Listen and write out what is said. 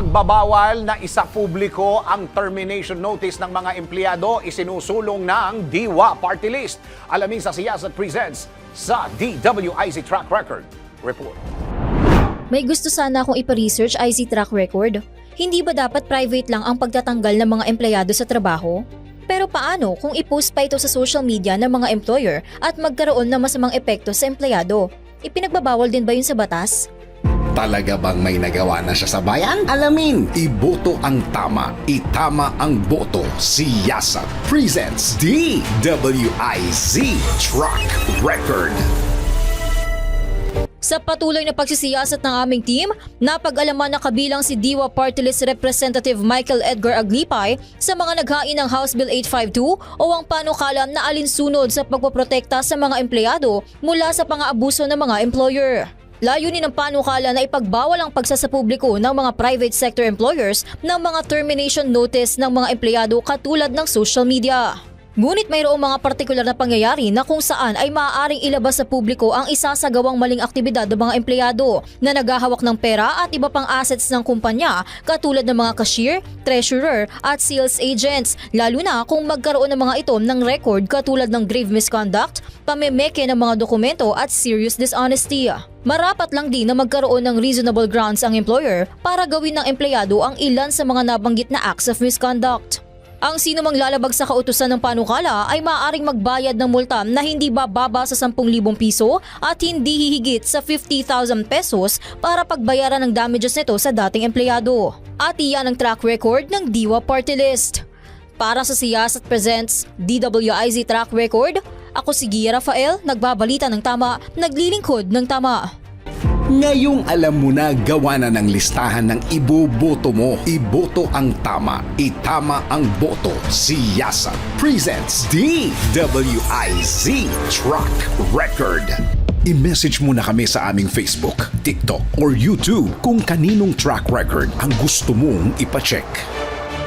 Pagbabawal na isa publiko ang termination notice ng mga empleyado isinusulong ng Diwa Party List. Alamin sa Siyasat Presents sa DWIZ Track Record Report. May gusto sana akong ipa-research IC track record. Hindi ba dapat private lang ang pagtatanggal ng mga empleyado sa trabaho? Pero paano kung i-post pa ito sa social media ng mga employer at magkaroon ng masamang epekto sa empleyado? Ipinagbabawal din ba yun sa batas? Talaga bang may nagawa na siya sa bayan? Alamin, iboto ang tama, itama ang boto. Siyasat presents DWIZ Truck Record. Sa patuloy na pagsisiyasat ng aming team, napag-alaman na kabilang si Diwa Party List Representative Michael Edgar Aglipay sa mga naghain ng House Bill 852 o ang panukala na alinsunod sa pagpoprotekta sa mga empleyado mula sa pang-aabuso ng mga employer. Layunin ng panukala na ipagbawal ang pagsasapubliko ng mga private sector employers ng mga termination notice ng mga empleyado katulad ng social media. Ngunit mayroong mga partikular na pangyayari na kung saan ay maaaring ilabas sa publiko ang isasagawang maling aktibidad ng mga empleyado na naghahawak ng pera at iba pang assets ng kumpanya katulad ng mga cashier, treasurer at sales agents lalo na kung magkaroon ng mga ito ng record katulad ng grave misconduct, pamemeke ng mga dokumento at serious dishonesty. Marapat lang din na magkaroon ng reasonable grounds ang employer para gawin ng empleyado ang ilan sa mga nabanggit na acts of misconduct. Ang sino mang lalabag sa kautusan ng panukala ay maaaring magbayad ng multa na hindi bababa sa 10,000 piso at hindi hihigit sa 50,000 pesos para pagbayaran ng damages nito sa dating empleyado. At iyan ang track record ng Diwa Party List. Para sa Siyasat Presents DWIZ Track Record, ako si Gia Rafael, nagbabalita ng tama, naglilingkod ng tama. Ngayong alam mo na gawa na ng listahan ng iboboto mo. Iboto ang tama, itama ang boto. Siyasat presents DWIZ Truck Record. I-message mo na kami sa aming Facebook, TikTok, or YouTube kung kaninong track record ang gusto mong ipacheck.